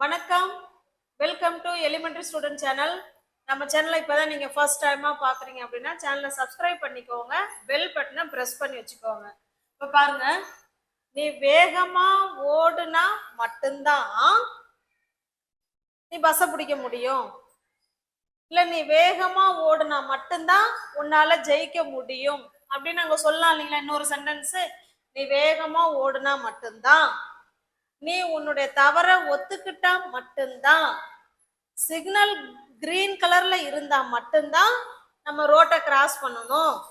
வணக்கம். Welcome to elementary student channel நம்ம சேனலை இப்போதான் நீங்கள் ஃபர்ஸ்ட் டைமாக பார்க்குறீங்க அப்படின்னா சேனலை சப்ஸ்கிரைப் பண்ணிக்கோங்க. பெல் பட்டனை ப்ரெஸ் பண்ணி வச்சுக்கோங்க. இப்போ பாருங்க. நீ வேகமாக ஓடுனா மட்டும்தான் நீ பஸ்ஸை பிடிக்க முடியும். இல்லை நீ வேகமாக ஓடுனா மட்டும்தான் உன்னால் ஜெயிக்க முடியும். அப்படின்னு நாங்கள் சொல்லலாம் இல்லைங்களா இன்னொரு சென்டென்ஸு நீ வேகமாக ஓடுனா மட்டும்தான். நீ உன்னுடைய தவற ஒத்துக்கிட்டா மட்டும்தான். சிக்னல் கிரீன் கலர்ல இருந்தா மட்டும்தான் நம்ம ரோட்டை கிராஸ் பண்ணணும்.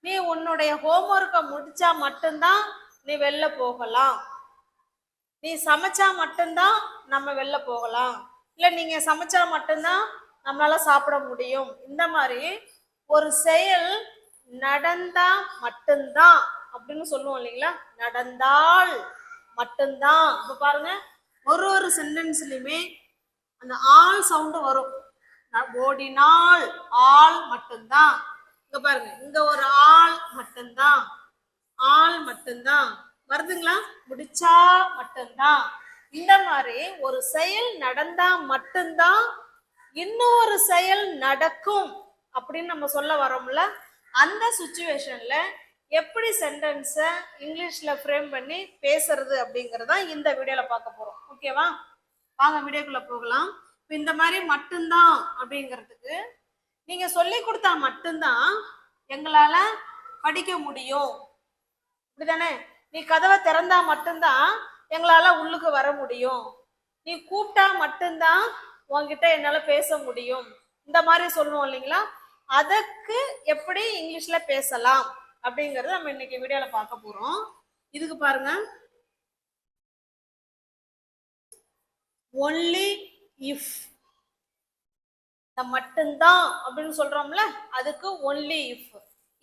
நீ உன்னுடைய ஹோம்ஒர்க்கை முடிச்சா மட்டும்தான் நீ வெளில போகலாம். நீ சமைச்சா மட்டும்தான் நம்ம வெளில போகலாம். இல்லை நீங்கள் சமைச்சா மட்டும்தான் நம்மளால சாப்பிட முடியும். இந்த மாதிரி ஒரு செயல் நடந்தா மட்டும்தான் அப்படின்னு சொல்லுவோம் இல்லைங்களா? நடந்தால். மட்டும்தான். இப்ப பாருங்க ஒரு ஒரு சென்டென்ஸ்லயுமே அந்த ஆள் சவுண்டு வரும். ஓடினால் ஆள் மட்டும்தான். இங்க பாருங்க இங்க ஒரு ஆள் மட்டும்தான். ஆள் மட்டும்தான். வருதுங்களா? முடிச்சா மட்டும்தான். இந்த மாதிரி ஒரு செயல் நடந்தா மட்டும்தான் இன்னொரு செயல் நடக்கும் அப்படின்னு நம்ம சொல்ல வரோம்ல. அந்த சுச்சுவேஷன்ல எப்படி சென்டென்ஸை இங்கிலீஷில் ஃப்ரேம் பண்ணி பேசுறது அப்படிங்கிறதான் இந்த வீடியோவில் பார்க்க போகிறோம் ஓகேவா வாங்க வீடியோக்குள்ளே போகலாம். இப்போ இந்த மாதிரி மட்டும்தான் அப்படிங்கிறதுக்கு நீங்கள் சொல்லி கொடுத்தா மட்டும்தான் எங்களால் படிக்க முடியும். அப்படிதானே நீ கதவை திறந்தா மட்டும்தான் எங்களால் உள்ளுக்கு வர முடியும். நீ கூப்பிட்டா மட்டும்தான் உங்ககிட்ட என்னால் பேச முடியும். இந்த மாதிரி சொல்லுவோம் இல்லைங்களா? அதற்கு எப்படி இங்கிலீஷில் பேசலாம்? அப்படிங்கறத நம்ம இன்னைக்கு வீடியோல பார்க்க போறோம். இதுக்கு பாருங்க. ஒன்லி இஃப் மட்டும்தான் அப்படின்னு சொல்றோம்ல அதுக்கு ஒன்லி இஃப்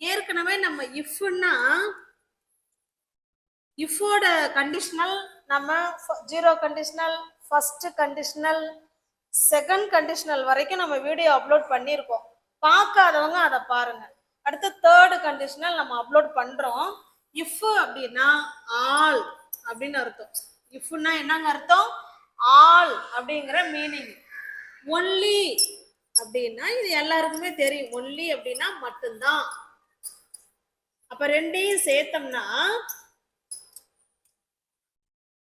ஏற்கனவே நம்ம இஃப்னா இஃபோட கண்டிஷனல் நம்ம zero conditional first conditional second conditional வரைக்கும் நம்ம வீடியோ அப்லோட் பண்ணியிருக்கோம். பார்க்காதவங்க அதை பாருங்க. அடுத்து தேர்டு கண்டிஷனல் நம்ம அப்லோட் பண்ணுறோம் இஃப் அப்படின்னா ஆல் அப்படின்னு அர்த்தம். இஃப்னா என்னங்க அர்த்தம்? ஆல் அப்படிங்கிற மீனிங் ஒன்லி அப்படின்னா இது எல்லாருக்குமே தெரியும். ஒன்லி அப்படின்னா மட்டும்தான். அப்ப ரெண்டையும் சேர்த்தோம்னா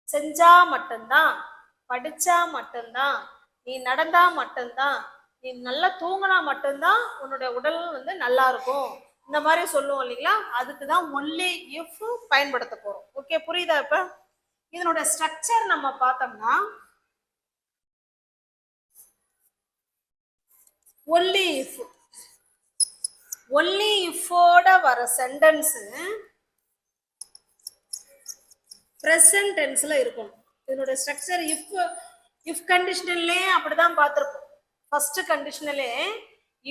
செஞ்சா மட்டும்தான் படிச்சா மட்டும்தான் நீ நடந்தா மட்டும்தான் நீ நல்லா தூங்கினா மட்டும்தான் உன்னுடைய உடல் வந்து நல்லா இருக்கும். இந்த மாதிரி சொல்லுவோம் இல்லைங்களா? அதுக்கு தான் ஒன்லி இஃப் பயன்படுத்த போகிறோம் ஓகே புரியுதா இப்போ? இதனுடைய ஸ்ட்ரக்சர் நம்ம பார்த்தோம்னா ஒன்லி இஃப் ஒன்லி இஃபோட வர சென்டென்ஸு ப்ரெசன்ட் டென்ஸில் இருக்கணும். இதனுடைய ஸ்ட்ரக்சர் இஃப் இஃப் கண்டிஷனல்லே அப்படிதான் பார்த்துருப்போம். ஃபர்ஸ்ட் கண்டிஷனலே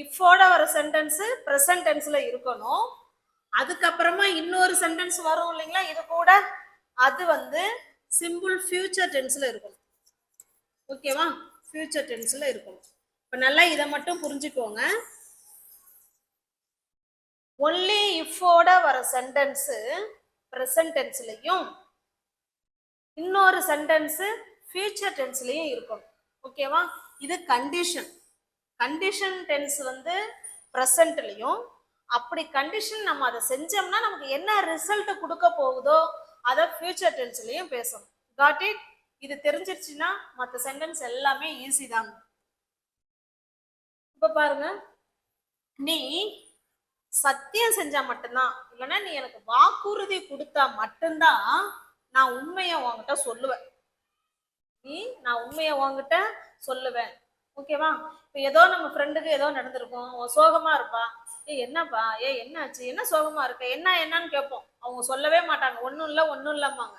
இஃபோட வர சென்டென்ஸ் ப்ரெசன்ட் டென்ஸ்ல இருக்கணும். அதுக்கப்புறமா இன்னொரு சென்டென்ஸ் வரும் இல்லைங்களா? இது கூட அது வந்து சிம்பிள் ஃபியூச்சர் டென்ஸ்ல இருக்கணும். ஓகேவா ஃபியூச்சர் டென்ஸ்ல இருக்கணும். இப்போ நல்லா இதை மட்டும் புரிஞ்சுக்கோங்க. ஒன்லி இஃபோட வர சென்டென்ஸு ப்ரெசன்ட் டென்ஸ்லையும் இன்னொரு சென்டென்ஸு ஃபியூச்சர் டென்ஸ்லையும் இருக்கும் ஓகேவா இது கண்டிஷன் கண்டிஷன் டென்ஸ் வந்து ப்ரெசண்ட்லையும் அப்படி கண்டிஷன் நம்ம அதை செஞ்சோம்னா நமக்கு என்ன ரிசல்ட் கொடுக்க போகுதோ அதை ஃபியூச்சர் டென்ஸ்லையும் பேசணும். காட் இட் இது தெரிஞ்சிருச்சுன்னா மற்ற சென்டென்ஸ் எல்லாமே ஈஸி தான். இப்போ பாருங்க. நீ சத்தியம் செஞ்சா மட்டும்தான் இல்லைன்னா நீ எனக்கு வாக்குறுதி கொடுத்தா மட்டும்தான் நான் உண்மையை உங்ககிட்ட சொல்லுவேன். நீ நான் உண்மையை உங்ககிட்ட சொல்லுவேன். ஓகேவா இப்போ ஏதோ நம்ம ஃப்ரெண்டுக்கு ஏதோ நடந்திருக்கும். அவன் சோகமா இருப்பா. ஏ என்னப்பா? ஏ என்னாச்சு? என்ன சோகமா இருக்க? என்ன என்னன்னு கேட்போம். அவங்க சொல்லவே மாட்டாங்க. ஒன்றும் இல்லை ஒன்றும் இல்லைம்பாங்க.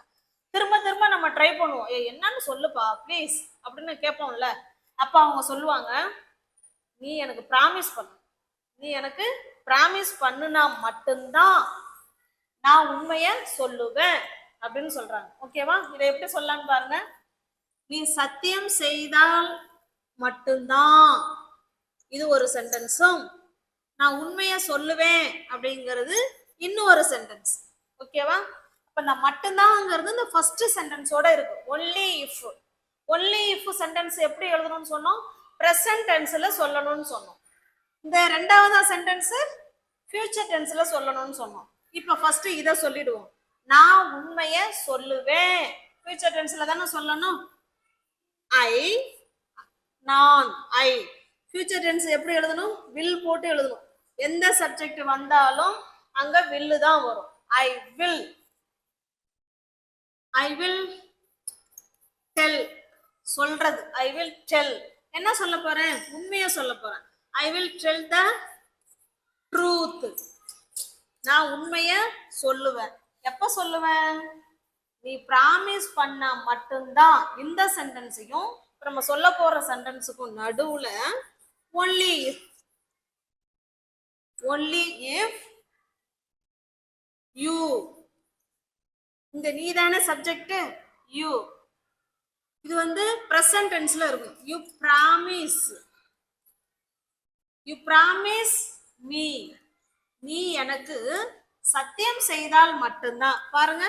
திரும்ப திரும்ப நம்ம ட்ரை பண்ணுவோம். ஏ என்னன்னு சொல்லுப்பா ப்ளீஸ் அப்படின்னு கேட்போம்ல. அப்போ அவங்க சொல்லுவாங்க நீ எனக்கு ப்ராமிஸ் பண்ணு. நீ எனக்கு ப்ராமிஸ் பண்ணுனா மட்டும்தான் நான் உண்மையை சொல்லுவேன். அப்படின்னு சொல்றாங்க. ஓகேவா இதை எப்படி சொல்லலாம்னு பாருங்க. நீ சத்தியம் செய்தால் மட்டும்தான். இது ஒரு சென்டென்ஸும் நான் உண்மையை சொல்லுவேன் அப்படிங்கிறது இன்னொரு சென்டென்ஸ் ஓகேவா அப்ப நான் மட்டும்தான்ங்கிறது இந்த ஃபர்ஸ்ட் சென்டென்ஸோட இருக்கு. Only if only if sentence எப்படி எழுதணும்னு சொன்னோம்? ப்ரெசன்ட் டென்ஸ்ல சொல்லணும்னு சொன்னோம். இந்த ரெண்டாவது சென்டென்ஸ் ஃபியூச்சர் டென்ஸ்ல சொல்லணும்னு சொன்னோம். இப்போ ஃபர்ஸ்ட் இதை சொல்லிடுவோம். நான் உண்மைய சொல்லுவேன். ஃபியூச்சர் டென்ஸ்ல தானே சொல்லணும்? ஐ நான் ஐ ஃபியூச்சர் டென்ஸ் எப்படி எழுதணும்? வில் போட்டு எழுதணும். எந்த சப்ஜெக்ட் வந்தாலும் அங்க வில்லு தான் வரும். I will I will tell சொல்றது. ஐ வில் டெல் என்ன சொல்ல போறேன்? உண்மையை சொல்ல போறேன். I will tell the truth நான் உண்மைய சொல்லுவேன். எப்ப சொல்லுவேன்? நீ ப்ராமிஸ் பண்ணா மட்டும்தான் இந்த சென்டென்ஸையும் நம்ம சொல்ல போற சென்டென்ஸுக்கும் நடுவுல ஒன்லி ஒன்லி இஃப் யூ இந்த நீ தானே சப்ஜெக்ட் யூ இது வந்து ப்ரெசன்ட் டென்ஸ்ல இருக்கும். You promise you promise me நீ எனக்கு சத்தியம் செய்தால் மட்டும்தான். பாருங்க.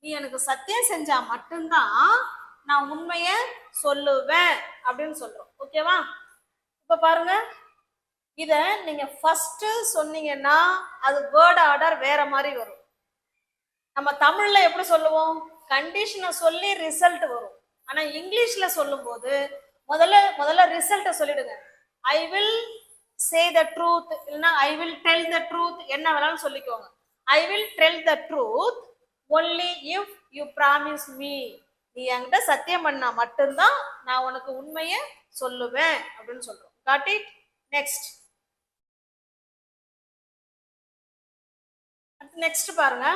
நீ எனக்கு சத்தியம் செஞ்சா மட்டும்தான் நான் உண்மைய சொல்லுவேன் அப்படின்னு சொல்றோம். ஓகேவா இப்ப பாருங்க. இத நீங்க ஃபர்ஸ்ட் சொன்னீங்கன்னா அது வேர்ட் ஆர்டர் வேற மாதிரி வரும். நம்ம தமிழ்ல எப்படி சொல்லுவோம்? கண்டிஷனை சொல்லி ரிசல்ட் வரும். ஆனா இங்கிலீஷ்ல சொல்லும்போது முதல்ல முதல்ல ரிசல்ட்டை சொல்லிடுங்க. I will say the truth இல்லைன்னா I will tell the truth என்ன வேணாலும் சொல்லிக்கோங்க. I will tell the truth only if you promise me நீ என்கிட்ட சத்தியம் பண்ணா மட்டும்தான் நான் உனக்கு உண்மையை சொல்லுவேன் அப்படின்னு சொல்றோம். காட் இட் நெக்ஸ்ட் நெக்ஸ்ட் பாருங்க.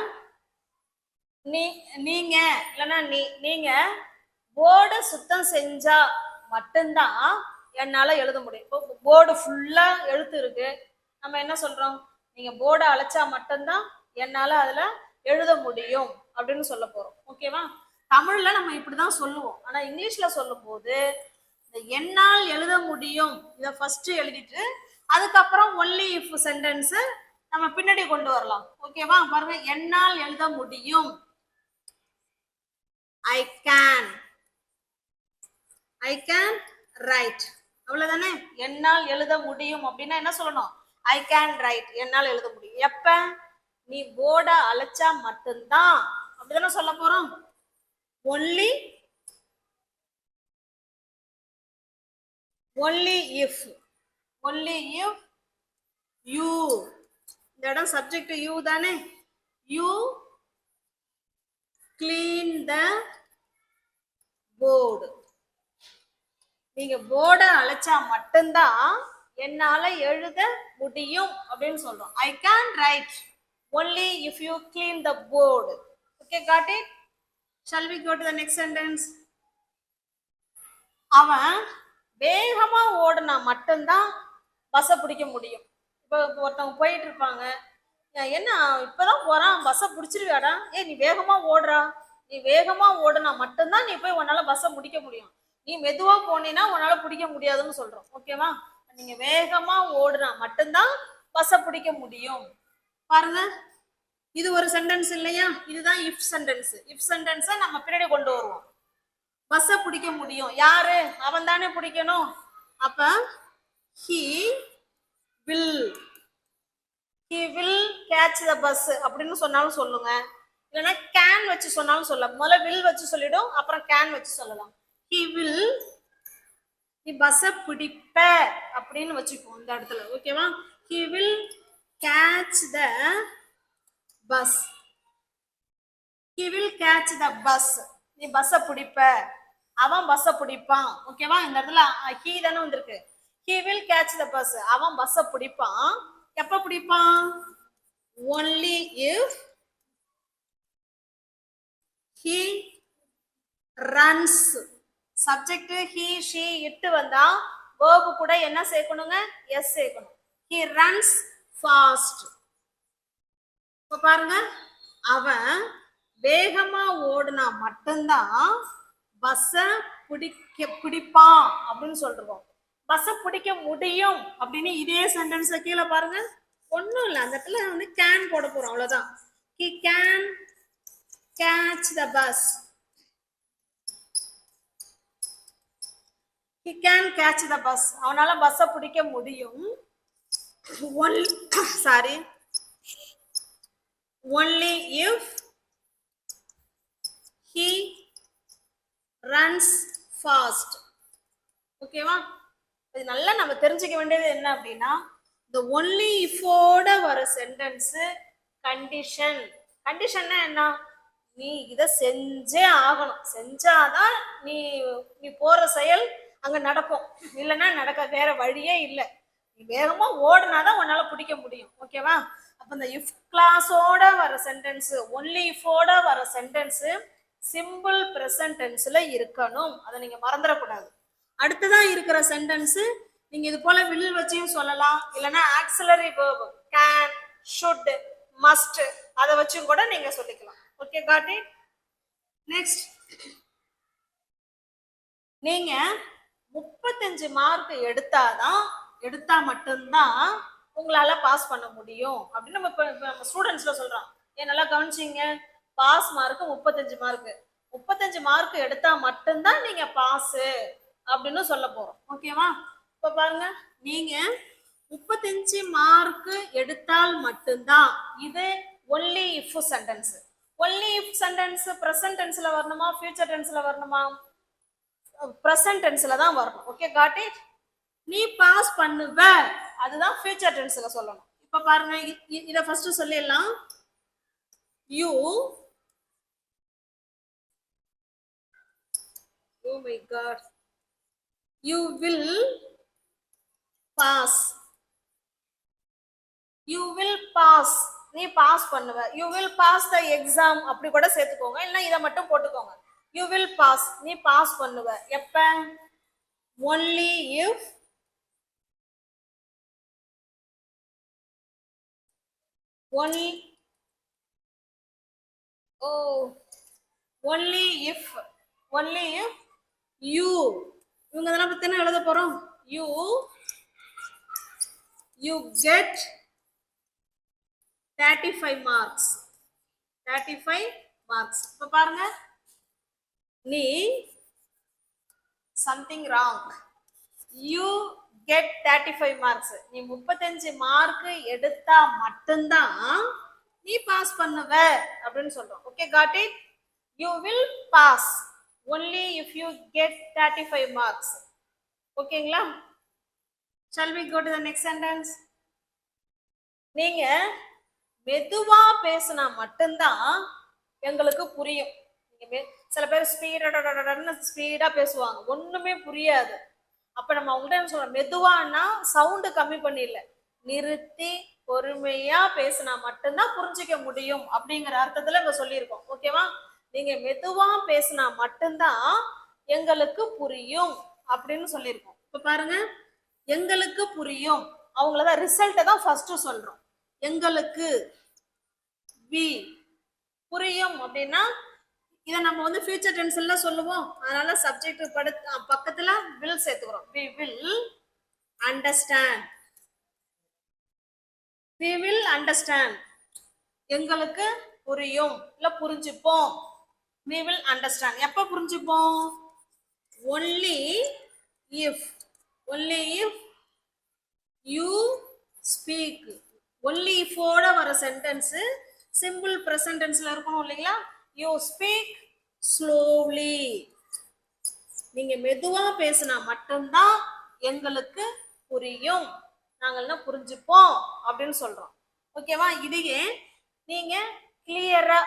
நீ நீங்க இல்லைன்னா நீ நீங்க போர்டு சுத்தம் செஞ்சா மட்டும்தான் என்னால எழுத முடியும். இப்போ போர்டு ஃபுல்லா எழுத்து இருக்கு. நம்ம என்ன சொல்றோம்? நீங்க போர்டை அழைச்சா மட்டும்தான் என்னால அதுல எழுத முடியும் அப்படின்னு சொல்ல போறோம். ஓகேவா தமிழ்ல நம்ம இப்படிதான் சொல்லுவோம். ஆனா இங்கிலீஷ்ல சொல்லும் போது இந்த என்னால் எழுத முடியும் இதை ஃபர்ஸ்ட் எழுதிட்டு அதுக்கப்புறம் ஒன்லி இஃப் சென்டென்ஸ் நம்ம பின்னாடி கொண்டு வரலாம். ஓகேவா பாருங்க என்னால் எழுத முடியும். I can I can write அவ்வளவுதானே? என்னால் எழுத முடியும் அப்படின்னா என்ன சொல்லணும்? ஐ கேன் ரைட் என்னால் எழுத முடியும். எப்ப? நீ போர்டை அழைச்சா மட்டும்தான். அப்படிதானே சொல்ல போறோம்? Only only if only if you இந்த இடம் சப்ஜெக்ட் யூ தானே? யூ கிளீன் த போர்டு நீங்க போர்டை அழைச்சா மட்டும்தான் என்னால எழுத முடியும் அப்படின்னு சொல்றோம். I can write only if you clean the board okay got it? Shall we go to the next sentence? அவன் வேகமா ஓடுனா மட்டும்தான் பஸ்ஸை பிடிக்க முடியும். இப்போ ஒருத்தவங்க போயிட்டு இருப்பாங்க. என்ன? இப்பதான் போறான். பஸ்ஸை பிடிச்சிருவாடா ஏ நீ வேகமா ஓடுறா. நீ வேகமா ஓடுனா மட்டும்தான் நீ போய் உன்னால பஸ்ஸை முடிக்க முடியும். நீ மெதுவா போனீன்னா உன்னால பிடிக்க முடியாதுன்னு சொல்றோம். ஓகேவா நீங்க வேகமா ஓடுனா மட்டும்தான் பஸ்ஸை பிடிக்க முடியும். பாருங்க. இது ஒரு சென்டென்ஸ் இல்லையா? இதுதான் இஃப் சென்டென்ஸ் இஃப் சென்டென்ஸை நம்ம பின்னாடி கொண்டு வருவோம். பஸ்ஸை பிடிக்க முடியும். யாரு? அவன் தானே பிடிக்கணும். அப்ப he will he will catch the bus அப்படின்னு சொன்னாலும் சொல்லுங்க. இல்லைன்னா கேன் வச்சு சொன்னாலும் சொல்லலாம். முதல்ல வில் வச்சு சொல்லிடும் அப்புறம் கேன் வச்சு சொல்லலாம். ஹி வில் நீ பஸ்ஸை பிடிப்ப அப்படின்னு வச்சுப்போம் இந்த இடத்துல. ஓகேவா he will catch the bus he will catch the bus. நீ பஸ்ஸை பிடிப்ப. அவன் பஸ்ஸை பிடிப்பான். ஓகேவா இந்த இடத்துல ஹீ தானே வந்திருக்கு. He will catch the bus அவன் பஸ்ஸை பிடிப்பான். எப்ப பிடிப்பான்? Only if he runs subject he she it வந்தா வேர்பு கூட என்ன சேர்க்கணுங்க? எஸ் சேர்க்கணும். ஹி ரன்ஸ் ஃபாஸ்ட் இப்போ பாருங்க அவன் வேகமா ஓடுனா மட்டும்தான் பஸ்ஸ பிடிக்க பிடிப்பான் அப்படின்னு சொல்றோம். பஸ்ஸ பிடிக்க முடியும் அப்படின்னு இதே சென்டென்ஸ கீழே பாருங்க. ஒன்றும் இல்லை அந்த இடத்துல வந்து கேன் போட போறோம் அவ்வளோதான் he can catch the bus he can catch the bus அவனால பஸ்ஸை பிடிக்க முடியும். Only sorry only if he runs fast. ஓகேவா இது நல்லா நம்ம தெரிஞ்சுக்க வேண்டியது என்ன அப்படின்னா இந்த ஒன்லி இஃபோட வர சென்டென்ஸ் கண்டிஷன் கண்டிஷன்னா என்ன? நீ இதை செஞ்சே ஆகணும். செஞ்சாதான் நீ நீ போற செயல் அங்க நடக்கும். இல்லைன்னா நடக்க வேற வழியே இல்லை. நீ வேகமா ஓடுனாதான் உன்னால பிடிக்க முடியும். ஓகேவா அப்ப இந்த இஃப் கிளாஸோட வர சென்டென்ஸ் ஒன்லி இஃபோட வர சென்டென்ஸ் சிம்பிள் ப்ரெசன்ட் டென்ஸ்ல இருக்கணும். அதை நீங்க மறந்துடக்கூடாது. அடுத்ததான் இருக்கிற சென்டென்ஸ் நீங்க இது போல வில் வச்சியும் சொல்லலாம். இல்லைன்னா auxiliary verb can should must அதை வச்சும் கூட நீங்க சொல்லிக்கலாம். ஓகே காட்டி நெக்ஸ்ட் நீங்க முப்பத்தஞ்சு மார்க் எடுத்தாதான் எடுத்தா மட்டும்தான் உங்களால பாஸ் பண்ண முடியும். அப்படின்னு நம்ம இப்போ நம்ம ஸ்டூடெண்ட்ஸ்ல சொல்றோம். ஏன் நல்லா கவனிச்சிங்க. பாஸ் மார்க்கு முப்பத்தஞ்சு மார்க்கு முப்பத்தஞ்சு மார்க் எடுத்தா மட்டும்தான் நீங்க பாஸு அப்படின்னு சொல்ல போறோம். ஓகேவா இப்ப பாருங்க. நீங்க முப்பத்தஞ்சு மார்க் எடுத்தால் மட்டும்தான் இது only if sentence only if sentence present டென்ஸ்ல வரணுமா? ஃபியூச்சர் டென்ஸ்ல வரணுமா? ப்ரெசன்ட் டென்ஸ்ல தான் வரணும். ஓகே காட் இட் நீ பாஸ் பண்ணுவ. அதுதான் ஃபியூச்சர் டென்ஸ்ல சொல்லணும். இப்ப பாருங்க இத ஃபர்ஸ்ட் சொல்லிடலாம். You oh my God you will pass you will pass நீ பாஸ் பண்ணுவ. You will pass the exam அப்படி கூட சேர்த்துக்கோங்க. இல்லைன்னா இதை மட்டும் போட்டுக்கோங்க. யூ வில் பாஸ் நீ பாஸ் பண்ணுவ. எப்ப? Only if only oh only if only if you இவங்க இதெல்லாம் பத்தி என்ன எழுத போறோம்? You you get thirty five marks thirty five marks இப்போ பாருங்க. நீ something wrong you get thirty five marks நீ முப்பத்தஞ்சு மார்க் எடுத்தா மட்டும்தான் நீ பாஸ் பண்ணுவ அப்படின்னு சொல்றோம். Okay got it you will pass only if you get thirty five marks ஓகேங்களா shall we go to the next sentence நீங்க மெதுவா பேசினா மட்டும்தான் எங்களுக்கு புரியும். சில பேர் ஸ்பீடா ஸ்பீடா பேசுவாங்க. ஒண்ணுமே புரியாது. அப்ப நம்ம அவங்கள்ட்ட என்ன சொல்றோம்? மெதுவான்னா சவுண்டு கம்மி பண்ணிடல. நிறுத்தி பொறுமையா பேசினா மட்டும்தான் புரிஞ்சுக்க முடியும் அப்படிங்கிற அர்த்தத்துல இங்க சொல்லியிருக்கோம். ஓகேவா நீங்க மெதுவா பேசினா மட்டும்தான் எங்களுக்கு புரியும் அப்படின்னு சொல்லியிருக்கோம். இப்ப பாருங்க. எங்களுக்கு புரியும். அவங்களதான் ரிசல்ட்டை தான் ஃபர்ஸ்ட் சொல்றோம். எங்களுக்கு வி புரியும் அப்படின்னா இதை நம்ம வந்து ஃபியூச்சர் டென்ஸ்ல சொல்லுவோம். அதனால சப்ஜெக்ட் படு பக்கத்துல வில் சேர்த்துக்கிறோம். We will understand we will understand எங்களுக்கு புரியும். இல்ல புரிஞ்சுப்போம். வி வில் அண்டர்ஸ்டாண்ட் எப்ப புரிஞ்சுப்போம்? Only if only if you speak only இஃபோட வர சென்டென்ஸ் சிம்பிள் ப்ரெசன்ட் இருக்கணும் இல்லைங்களா? யூ ஸ்பீக் ஸ்லோலி நீங்க மெதுவா பேசினா மட்டும்தான் எங்களுக்கு புரியும். நாங்கள்னா புரிஞ்சுப்போம் அப்படின்னு சொல்றோம். ஓகேவா? இதையே நீங்க கிளியரா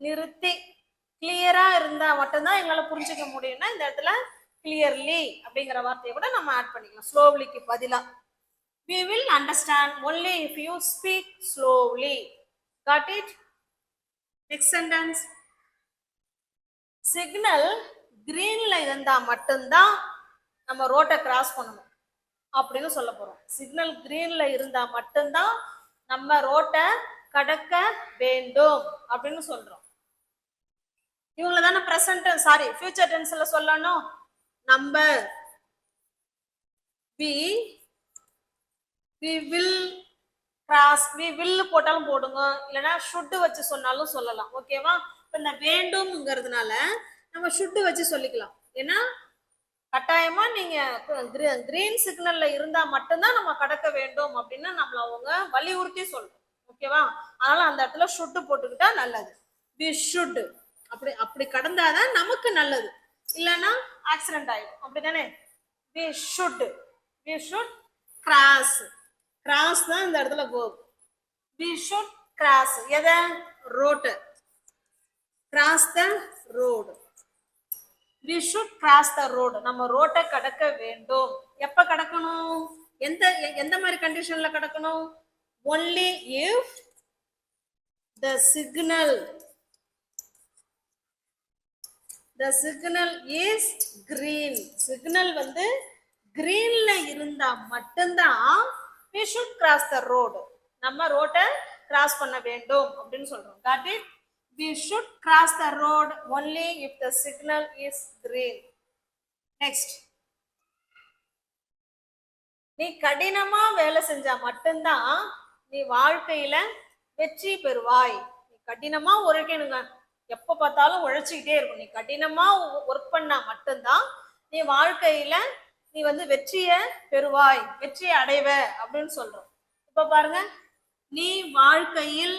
நிறுத்தி கிளியரா இருந்தா மட்டும்தான் எங்களால் புரிஞ்சுக்க முடியும்னா இந்த இடத்துல கிளியர்லி அப்படிங்கிற வார்த்தையை கூட நம்ம ஆட் பண்ணிக்கலாம். ஸ்லோவ்லிக்கு பதிலாக we will understand only if you speak slowly got it next sentence signal கிரீன்ல இருந்தா மட்டும்தான் நம்ம ரோட்டை கிராஸ் பண்ணணும். அப்படின்னு சொல்ல போறோம். சிக்னல் கிரீன்ல இருந்தா மட்டும்தான் நம்ம ரோட்டை கடக்க வேண்டும் அப்படின்னு சொல்றோம். இவங்கள தானே ப்ரெசன்ட் சாரி ஃபியூச்சர் டென்ஸ்ல சொல்லணும். Number we we will cross we will போட்டாலும் போடுங்க. இல்லைன்னா ஷுட்டு வச்சு சொன்னாலும் சொல்லலாம். ஓகேவா இப்போ இந்த வேண்டும்ங்கிறதுனால நம்ம ஷுட்டு வச்சு சொல்லிக்கலாம். ஏன்னா கட்டாயமா நீங்க கிரீன் சிக்னல்ல இருந்தா மட்டும்தான் நம்ம கடக்க வேண்டும் அப்படின்னு நம்மள அவங்க வலியுறுத்தி சொல்றோம். ஓகேவா அதனால அந்த இடத்துல ஷுட்டு போட்டுக்கிட்டா நல்லது. வி ஷுட்டு அப்படி அப்படி கடந்தாதான் நமக்கு நல்லது. இல்லைன்னா ஆக்சிடென்ட் ஆயிடும். அப்படிதானே we should we should cross cross தான் இந்த இடத்துல verb. வி ஷுட் கிராஸ் எதை? Road cross the road we should cross the road நம்ம ரோட்டை கடக்க வேண்டும். எப்ப கடக்கணும்? எந்த எந்த மாதிரி கண்டிஷன்ல கடக்கணும்? Only if the signal the signal is green signal வந்து கிரீன்ல இருந்தா மட்டும்தான் we should cross the road நம்ம ரோட்டை கிராஸ் பண்ண வேண்டும் அப்படின்னு சொல்றோம். Got is we should cross the road only if the signal is green next நீ கடினமா வேலை செஞ்சா மட்டும்தான் நீ வாழ்க்கையில வெற்றி பெறுவாய். நீ கடினமா உழைக்கணுங்க. எப்ப பார்த்தாலும் உழைச்சிக்கிட்டே இருக்கும். நீ கடினமா ஒர்க் பண்ணா மட்டும்தான் நீ வாழ்க்கையில நீ வந்து வெற்றியை பெறுவாய் வெற்றியை அடைவ அப்படின்னு சொல்றோம். இப்ப பாருங்க நீ வாழ்க்கையில்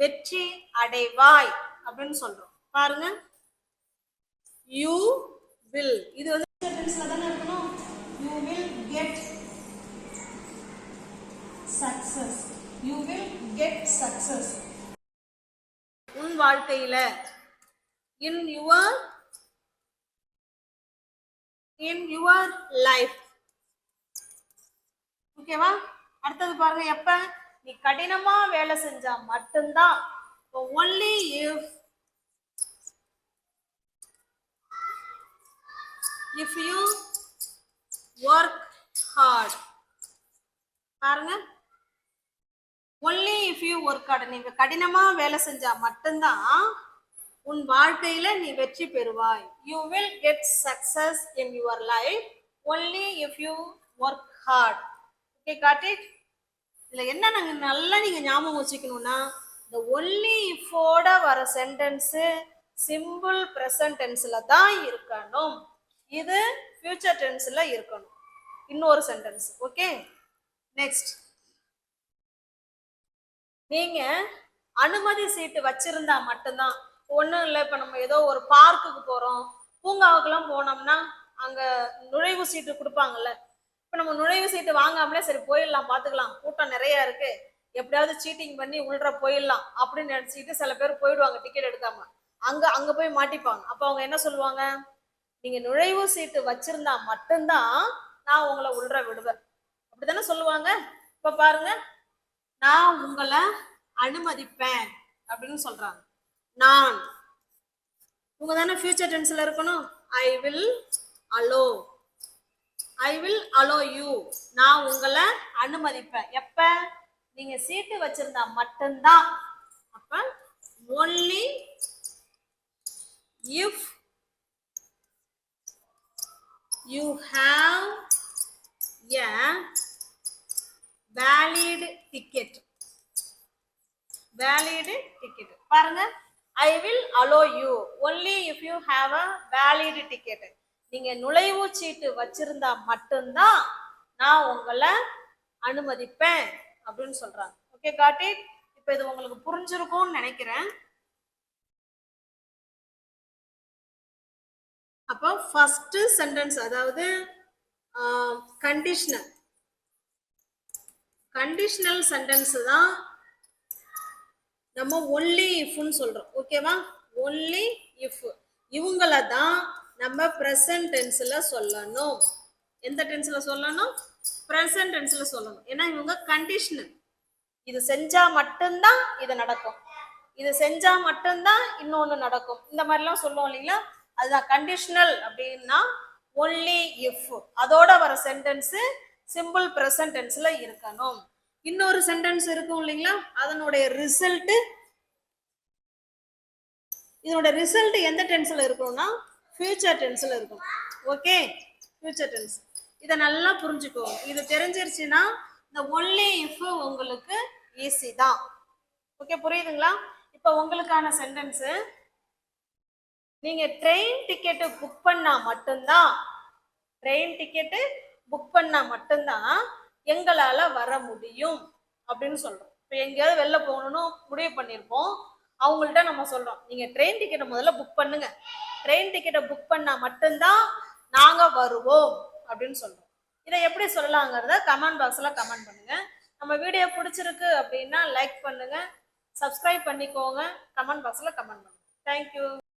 வெற்றி அடைவாய் அப்படின்னு சொல்றோம். பாருங்க யூ வில் இது வந்து இருக்கணும்? You will get success you will get success உன் வாழ்க்கையில in your in your life ஓகேவா அடுத்தது பாருங்க எப்ப? நீ கடினமா வேலை செஞ்சா மட்டும்தான். Only if if you work hard பாருங்க. Only if you work hard நீங்க கடினமா வேலை செஞ்சா மட்டும்தான் உன் வாழ்க்கையில நீ வெற்றி பெறுவாய். You will get success in your life only if you work hard okay got it என்ன நாங்கள் நல்லா நீங்கள் ஞாபகம் வச்சுக்கணும்னா இந்த ஒன்லி இஃபோட வர சென்டென்ஸு சிம்பிள் ப்ரெசன்ட் டென்ஸில் தான் இருக்கணும். இது ஃபியூச்சர் டென்ஸில் இருக்கணும். இன்னொரு சென்டென்ஸ் ஓகே நெக்ஸ்ட் நீங்கள் அனுமதி சீட்டு வச்சிருந்தா மட்டும்தான் ஒன்றும் இல்லை. இப்போ நம்ம ஏதோ ஒரு பார்க்குக்கு போகிறோம் பூங்காவுக்கெல்லாம் போனோம்னா அங்கே நுழைவு சீட்டு கொடுப்பாங்கல்ல. இப்போ நம்ம நுழைவு சீட்டு வாங்காமலே சரி போயிடலாம் பார்த்துக்கலாம் கூட்டம் நிறையா இருக்கு. எப்படியாவது சீட்டிங் பண்ணி உள்ள போயிடலாம் அப்படின்னு நினச்சிக்கிட்டு சில பேர் போயிடுவாங்க டிக்கெட் எடுக்காம. அங்கே அங்கே போய் மாட்டிப்பாங்க. அப்போ அவங்க என்ன சொல்லுவாங்க? நீங்கள் நுழைவு சீட்டு வச்சிருந்தா மட்டும்தான் நான் உங்களை உள்ள விடுவேன். அப்படி தானே சொல்லுவாங்க? இப்போ பாருங்க நான் உங்களை அனுமதிப்பேன் அப்படின்னு சொல்றாங்க. நான். உங்க தானே ஃபியூச்சர் டென்ஸ்ல இருக்கணும்? I will allow I will allow you நான் உங்களை அனுமதிப்பேன். எப்ப? நீங்க சீட்டு வச்சிருந்தா மட்டும்தான். அப்ப only if you have a valid ticket valid ticket பாருங்க. I will allow you only if you have a valid ticket நீங்க நுழைவு சீட்டு வச்சிருந்தா மட்டும்தான் நான் உங்களை அனுமதிப்பேன் அப்படின்னு சொல்றாங்க. ஓகே காட்டி இப்போ இது உங்களுக்கு புரிஞ்சிருக்கும்னு நினைக்கிறேன். அப்போ ஃபர்ஸ்ட் சென்டென்ஸ் அதாவது கண்டிஷனல் கண்டிஷனல் சென்டென்ஸ் தான் நம்ம ஒன்லி இஃப்னு சொல்கிறோம் ஓகேவா ஒன்லி இஃப் இவங்கள தான் நம்ம ப்ரெசன்ட் டென்ஸில் சொல்லணும். எந்த டென்ஸில் சொல்லணும்? ப்ரெசன்ட் டென்ஸில் சொல்லணும். ஏன்னா இவங்க கண்டிஷனல் இது செஞ்சால் மட்டும்தான் இது நடக்கும். இது செஞ்சால் மட்டும்தான் இன்னொன்று நடக்கும். இந்த மாதிரிலாம் சொல்லுவோம் இல்லைங்களா? அதுதான் கண்டிஷனல் அப்படின்னா ஒன்லி இஃப் அதோட வர சென்டென்ஸு சிம்பிள் ப்ரெசன்ட் டென்ஸில் இருக்கணும். இன்னொரு சென்டென்ஸ் இருக்கும் இல்லைங்களா? அதனுடைய ரிசல்ட் இதனோட ரிசல்ட் எந்த டென்ஸ்ல இருக்கும்னா ஃபியூச்சர் டென்ஸ்ல இருக்கும். ஓகே ஃபியூச்சர் டென்ஸ் இதை நல்லா புரிஞ்சுக்கோங்க இது தெரிஞ்சிருச்சுன்னா இந்த ஒன்லி இஃப் உங்களுக்கு ஈஸி தான். ஓகே புரியுதுங்களா? இப்போ உங்களுக்கான சென்டென்ஸ் நீங்க ட்ரெயின் டிக்கெட்டு புக் பண்ணா மட்டும்தான் ட்ரெயின் டிக்கெட்டு புக் பண்ணா மட்டும்தான் எங்களால வர முடியும் அப்படின்னு சொல்றோம். இப்போ எங்கேயாவது வெளில போகணும்னு முடிவு பண்ணியிருப்போம். அவங்கள்ட்ட நம்ம சொல்றோம் நீங்க ட்ரெயின் டிக்கெட்டை முதல்ல புக் பண்ணுங்க. ட்ரெயின் டிக்கெட்டை புக் பண்ணா மட்டும்தான் நாங்க வருவோம். அப்படின்னு சொல்றோம். இதை எப்படி சொல்லலாங்கிறத கமெண்ட் பாக்ஸ்ல கமெண்ட் பண்ணுங்க. நம்ம வீடியோ பிடிச்சிருக்கு அப்படின்னா லைக் பண்ணுங்க. சப்ஸ்கிரைப் பண்ணிக்கோங்க. கமெண்ட் பாக்ஸ்ல கமெண்ட் பண்ணுங்க. தேங்க்யூ